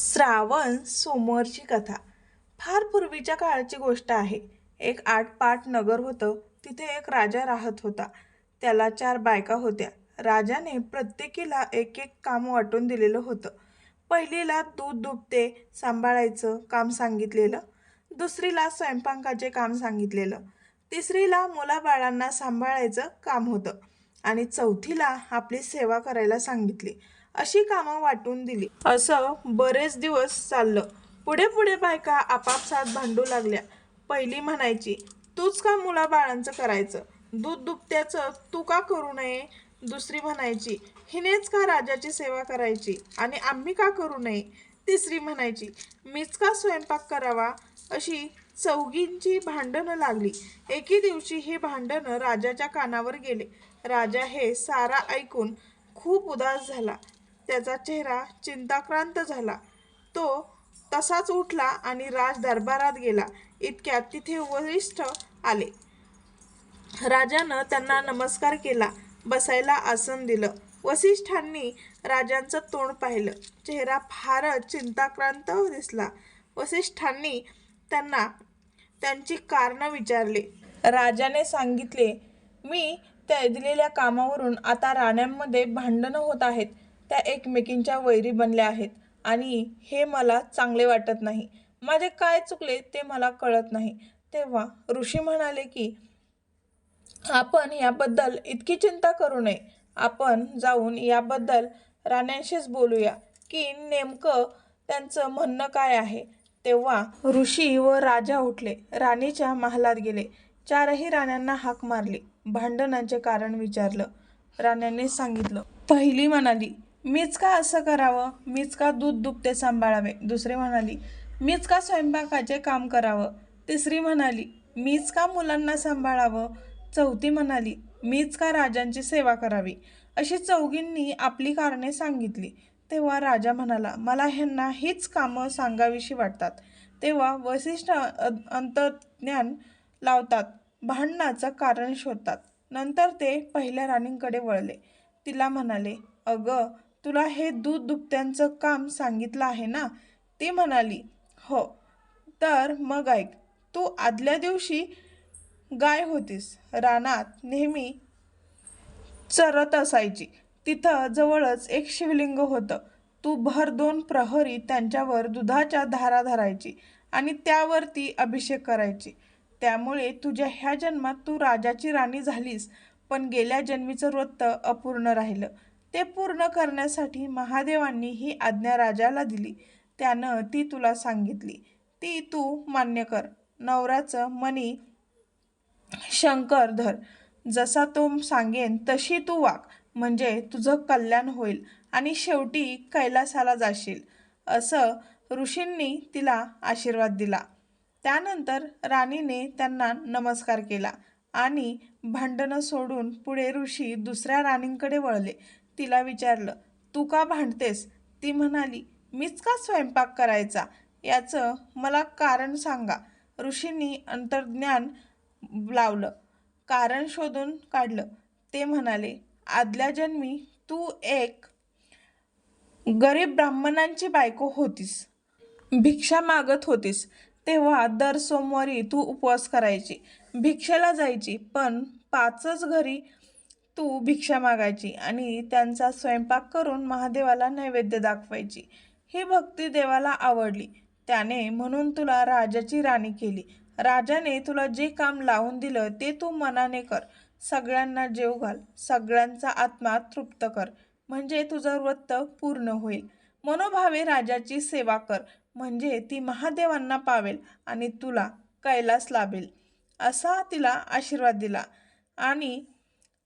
श्रावण सोमवारची कथा. फार पूर्वीच्या काळाची गोष्ट आहे. एक आठपाट नगर होतं. तिथे एक राजा राहत होता. त्याला चार बायका होत्या. राजाने प्रत्येकीला एक एक काम वाटून दिलेलं होतं. पहिलीला दूध दुभते सांभाळायचं काम सांगितलेलं. दुसरीला स्वयंपाकाचे काम सांगितलेलं. तिसरीला मुलाबाळांना सांभाळायचं काम होतं. आणि चौथीला आपली सेवा करायला सांगितली. अशी कामं वाटून दिली. असं बरेच दिवस चाललं. पुढे पुढे बायका आपापसात भांडू लागल्या. पहिली म्हणायची तूच का मुलाबाळांचं करायचं? दूध दुभत्याचं तू का करू नये? दुसरी म्हणायची हिनेच का राजाची सेवा करायची? आणि आम्ही का करू नये? तिसरी म्हणायची मीच का स्वयंपाक करावा? अशी चौघींची भांडणं लागली. एके दिवशी हे भांडणं राजाच्या कानावर गेले. राजा हे सारा ऐकून खूप उदास झाला. त्याचा चेहरा चिंताक्रांत झाला. तो तसाच उठला आणि राज दरबारात गेला. इतक्यात तिथे वरिष्ठ आले. राजानं त्यांना नमस्कार केला. बसायला आसन दिलं. वसिष्ठांनी राजांचं तोंड पाहिलं. चेहरा फारच चिंताक्रांत दिसला. वसिष्ठांनी त्यांना त्यांची कारणं विचारले. राजाने सांगितले मी त्या दिलेल्या कामावरून आता राण्यांमध्ये भांडणं होत आहेत. त्या एकमेकींच्या वैरी बनल्या आहेत आणि हे मला चांगले वाटत नाही. माझे काय चुकले ते मला कळत नाही. तेव्हा ऋषी म्हणाले की आपण याबद्दल इतकी चिंता करू नये. आपण जाऊन याबद्दल राण्यांशीच बोलूया की नेमकं त्यांचं म्हणणं काय आहे. तेव्हा ऋषी व राजा उठले. राणीच्या महालात गेले. चारही राण्यांना हाक मारली. भांडणांचे कारण विचारलं. राण्यांनी सांगितलं. पहिली म्हणाली मीच का असं करावं? मीच का दूध दुभते सांभाळावे? दुसरी म्हणाली मीच का स्वयंपाकाचे काम करावं? तिसरी म्हणाली मीच का मुलांना सांभाळावं? चौथी म्हणाली मीच का राजांची सेवा करावी? अशी चौघींनी आपली कारणे सांगितली. तेव्हा राजा म्हणाला मला ह्यांना हीच कामं सांगावीशी वाटतात. तेव्हा वसिष्ठ अंतज्ञान लावतात भांडणाचं कारण शोधतात. नंतर ते पहिल्या राणींकडे वळले. तिला म्हणाले अगं तुला हे दूध दुभत्यांचं काम सांगितलं आहे ना? ती म्हणाली हो. तर मग ऐक तू आदल्या दिवशी गाय होतीस. रानात नेहमी चरत असायची. तिथं जवळच एक शिवलिंग होतं. तू भर दोन प्रहरी त्यांच्यावर दुधाच्या धारा धरायची आणि त्यावरती अभिषेक करायची. त्यामुळे तुझ्या ह्या जन्मात तू राजाची राणी झालीस पण गेल्या जन्मीचं व्रत अपूर्ण राहिलं. ते पूर्ण करण्यासाठी महादेवांनी ही आज्ञा राजाला दिली. त्यानं ती तुला सांगितली. ती तू मान्य कर. नवऱ्याचं मनी शंकर धर जसा तो सांगेन तशी तू वाग. म्हणजे तुझं कल्याण होईल आणि शेवटी कैलासाला जाशील. असं ऋषींनी तिला आशीर्वाद दिला. त्यानंतर राणीने त्यांना नमस्कार केला आणि भांडणं सोडून पुढे ऋषी दुसऱ्या राणींकडे वळले. तिला विचारलं तू का भांडतेस? ती म्हणाली मीच का स्वयंपाक करायचा? याचं मला कारण सांगा. ऋषींनी अंतर्ज्ञान लावलं कारण शोधून काढलं. ते म्हणाले आदल्या जन्मी तू एक गरीब ब्राह्मणांची बायको होतीस. भिक्षा मागत होतीस. तेव्हा दर सोमवारी तू उपवास करायची. भिक्षेला जायची. पण पाचच घरी तू भिक्षा मागायची आणि त्यांचा स्वयंपाक करून महादेवाला नैवेद्य दाखवायची. ही भक्ती देवाला आवडली. त्याने म्हणून तुला राजाची राणी केली. राजाने तुला जे काम लावून दिलं ते तू मनाने कर. सगळ्यांना जेव घाल. सगळ्यांचा आत्मा तृप्त कर. म्हणजे तुझं व्रत पूर्ण होईल. मनोभावे राजाची सेवा कर. म्हणजे ती महादेवांना पावेल आणि तुला कैलास लाभेल. असा तिला आशीर्वाद दिला. आणि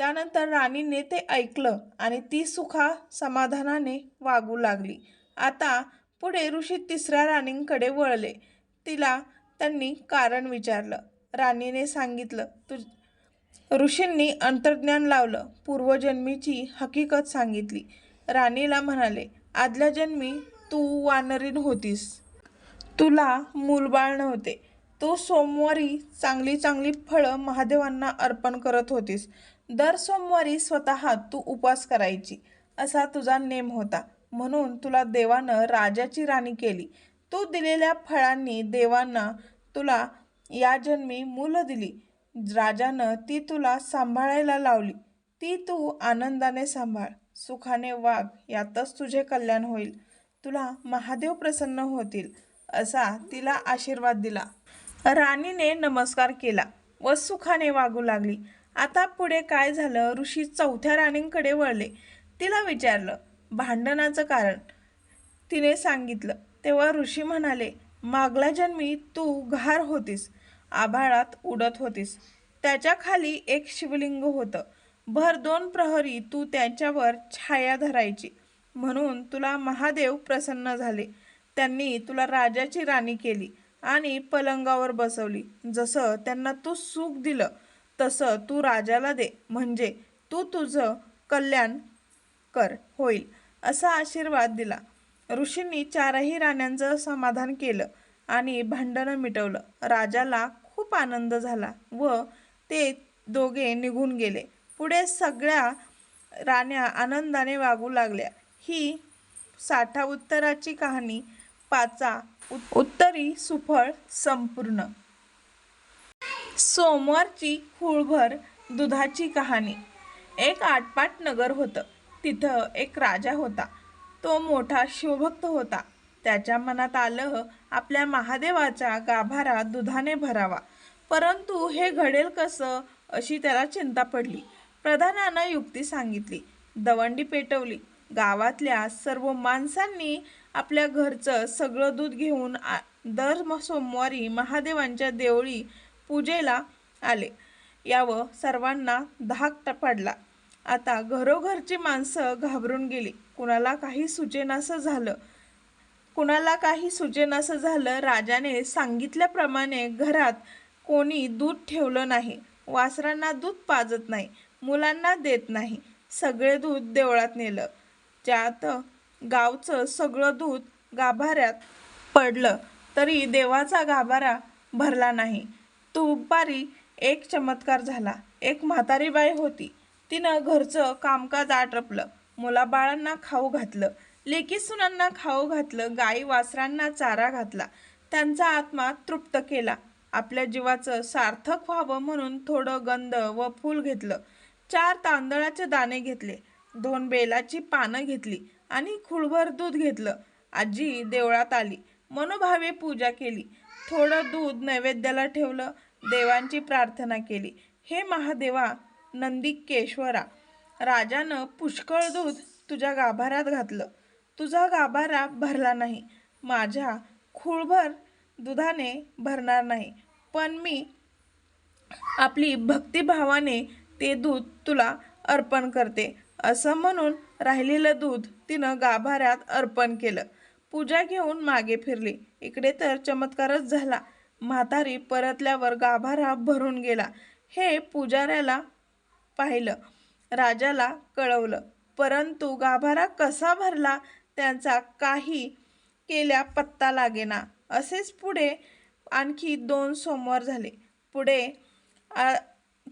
त्यानंतर राणीने ते ऐकलं आणि ती सुखा समाधानाने वागू लागली. आता पुढे ऋषी तिसऱ्या राणींकडे वळले. तिला त्यांनी कारण विचारलं. राणीने सांगितलं तु ऋषींनी अंतर्ज्ञान लावलं पूर्वजन्मीची हकीकत सांगितली राणीला म्हणाले आदल्या जन्मी तू वानरीन होतीस. तुला मूलबाळ नव्हते. तू सोमवारी चांगली चांगली फळं महादेवांना अर्पण करत होतीस. दर सोमवारी स्वतः तू उपवास करायची असा तुझा नेम होता. म्हणून तुला देवानं राजाची राणी केली. तू दिलेल्या फळांनी देवांना तुला या जन्मी मुलं दिली. राजानं ती तुला सांभाळायला लावली. ती तू आनंदाने सांभाळ सुखाने वाघ यातच तुझे कल्याण होईल. तुला महादेव प्रसन्न होतील असा तिला आशीर्वाद दिला. राणीने नमस्कार केला व सुखाने वागू लागली. आता पुढे काय झालं? ऋषी चौथ्या राणींकडे वळले. तिला विचारलं भांडणाचं कारण? तिने सांगितलं तेव्हा ऋषी म्हणाले मागल्या जन्मी तू घार होतीस आभाळात उडत होतीस. त्याच्याखाली एक शिवलिंग होतं. भर दोन प्रहरी तू त्याच्यावर छाया धरायची. म्हणून तुला महादेव प्रसन्न झाले. त्यांनी तुला राजाची राणी केली आणि पलंगावर बसवली. जसं त्यांना तू सुख दिलं तसं तू राजाला दे. म्हणजे तू तुझं कल्याण कर होईल असा आशीर्वाद दिला. ऋषींनी चारही राण्यांचं समाधान केलं आणि भांडणं मिटवलं. राजाला खूप आनंद झाला व ते दोघे निघून गेले. पुढे सगळ्या राण्या आनंदाने वागू लागल्या. ही साठा उत्तराची कहाणी पाचा उत्तरी सुफळ संपूर्ण. सोमवारची खूळभर दुधाची कहाणी. एक आटपाट नगर होतं. तिथं एक राजा होता. तो मोठा शिवभक्त होता. त्याच्या मनात आलं आपल्या महादेवाचा गाभारा दुधाने भरावा. परंतु हे घडेल कसं अशी त्याला चिंता पडली. प्रधानानं युक्ती सांगितली. दवंडी पेटवली. गावातल्या सर्व माणसांनी आपल्या घरचं सगळं दूध घेऊन दर सोमवारी महादेवांच्या देवळी पूजेला आले. यावं सर्वांना धाक ट- पडला. आता घरोघरची माणसं घाबरून गेली. कुणाला काही सुचेनासं झालं. कुणाला काही सुचेनासं झालं राजाने सांगितल्याप्रमाणे घरात कोणी दूध ठेवलं नाही. वासरांना दूध पाजत नाही. मुलांना देत नाही. सगळे दूध देवळात नेलं. ज्यात गावचं सगळं दूध गाभाऱ्यात पडलं. तरी देवाचा गाभारा भरला नाही. दुपारी एक चमत्कार झाला. एक म्हातारी बाई होती. तिनं घरचं कामकाज आटपलं. मुलाबाळांना खाऊ घातलं. लेकी सुनांना खाऊ घातलं. गाई वासरांना चारा घातला. त्यांचा आत्मा तृप्त केला. आपल्या जीवाचं सार्थक व्हावं म्हणून थोडं गंध व फूल घेतलं. चार तांदळाचे दाणे घेतले. दोन बेलाची पानं घेतली आणि खुळभर दूध घेतलं. आजी देवळात आली. मनोभावे पूजा केली. थोडं दूध नैवेद्याला ठेवलं देवांची प्रार्थना केली. हे महादेवा नंदिकेश्वरा राजानं पुष्कळ दूध तुझ्या गाभाऱ्यात घातलं. तुझा गाभारा भरला नाही. माझ्या खूळभर दुधाने भरणार नाही. पण मी आपली भक्तिभावाने ते दूध तुला अर्पण करते. असं म्हणून राहिलेलं दूध तिनं गाभाऱ्यात अर्पण केलं. पूजा घेऊन मागे फिरली. इकडे तर चमत्कारच झाला. म्हातारी परतल्यावर गाभारा भरून गेला. हे पुजाऱ्याला पाहिलं. राजाला कळवलं. परंतु गाभारा कसा भरला? त्यांचा काही केल्या पत्ता लागेना. असेच पुढे आणखी दोन सोमवार झाले. पुढे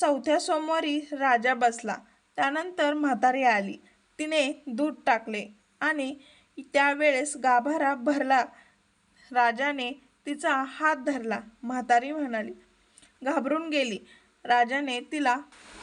चौथ्या सोमवारी राजा बसला. त्यानंतर म्हातारी आली. तिने दूध टाकले आणि त्यावेळेस गाभारा भरला. राजाने तिचा हात धरला. म्हातारी म्हणाली घाबरून गेली. राजाने तिला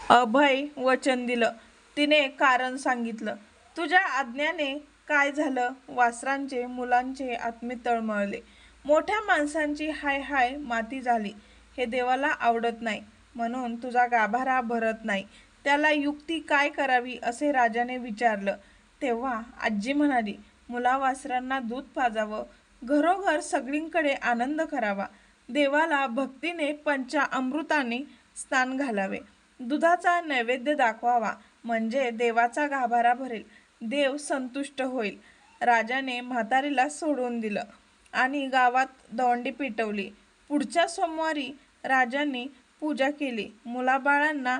अभय वचन दिलं. तिने कारण सांगितलं. तुझ्या आज्ञाने काय झालं? वासरांचे मुलांचे आत्मे तळमळले मोठ्या माणसांची हाय हाय माती झाली. हे देवाला आवडत नाही. म्हणून तुझा गाभारा भरत नाही. त्याला युक्ती काय करावी असे राजाने विचारलं. तेव्हा आजी म्हणाली मुला वासरांना दूध पाजावं घरोघर सगळींकडे आनंद करावा. देवाला भक्तीने पंचा अमृताने स्नान घालावे. दुधाचा नैवेद्य दाखवावा म्हणजे देवाचा गाभारा भरेल. देव संतुष्ट होईल. राजाने म्हातारीला सोडून दिलं आणि गावात दवंडी पेटवली. पुढच्या सोमवारी राजांनी पूजा केली. मुलाबाळांना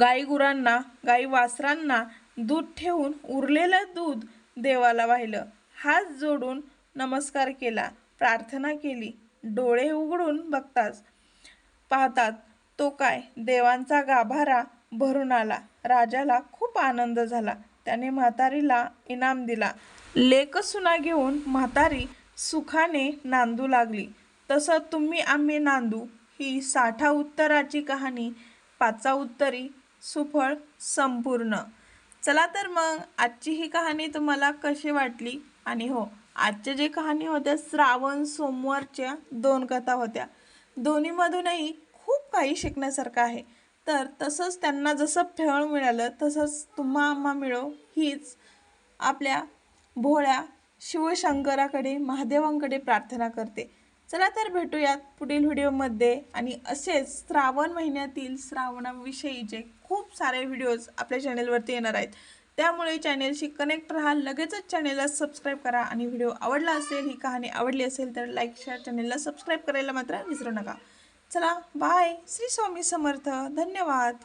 गाईगुरांना गाई वासरांना दूध ठेवून उरलेलं दूध देवाला वाहिलं. हात जोडून नमस्कार केला. प्रार्थना केली. डोळे उघडून बघताच पाहतात तो काय देवांचा गाभारा भरून आला. राजाला खूप आनंद झाला. त्याने म्हातारीला इनाम दिला. लेक सुना घेऊन म्हातारी सुखाने नांदू लागली. तसं तुम्ही आम्ही नांदू. ही साठा उत्तराची कहाणी. पाचा उत्तरी सुफळ संपूर्ण. चला तर मग आजची ही कहाणी तुम्हाला कशी वाटली? आणि हो आजच्या जे कहाणी होत्या श्रावण सोमवारच्या दोन कथा होत्या. दोन्हीमधूनही खूप काही शिकण्यासारखं आहे. तर तसंच त्यांना जसं फळ मिळालं तसंच तुम्हा आम्हा मिळो हीच आपल्या भोळ्या शिवशंकराकडे महादेवांकडे प्रार्थना करते. चला तर भेटूयात पुढील व्हिडिओमध्ये. आणि असेच श्रावण महिन्यातील श्रावणाविषयीचे खूप सारे व्हिडिओज आपल्या चॅनेलवरती येणार आहेत. त्यामुळे चॅनेलशी कनेक्ट राहा लगेचच चॅनेलला सबस्क्राईब करा. आणि व्हिडिओ आवडला असेल ही कहाणी आवडली असेल तर लाईक शेअर चॅनेलला सबस्क्राईब करायला मात्र विसरू नका. चला बाय. श्री स्वामी समर्थ. धन्यवाद.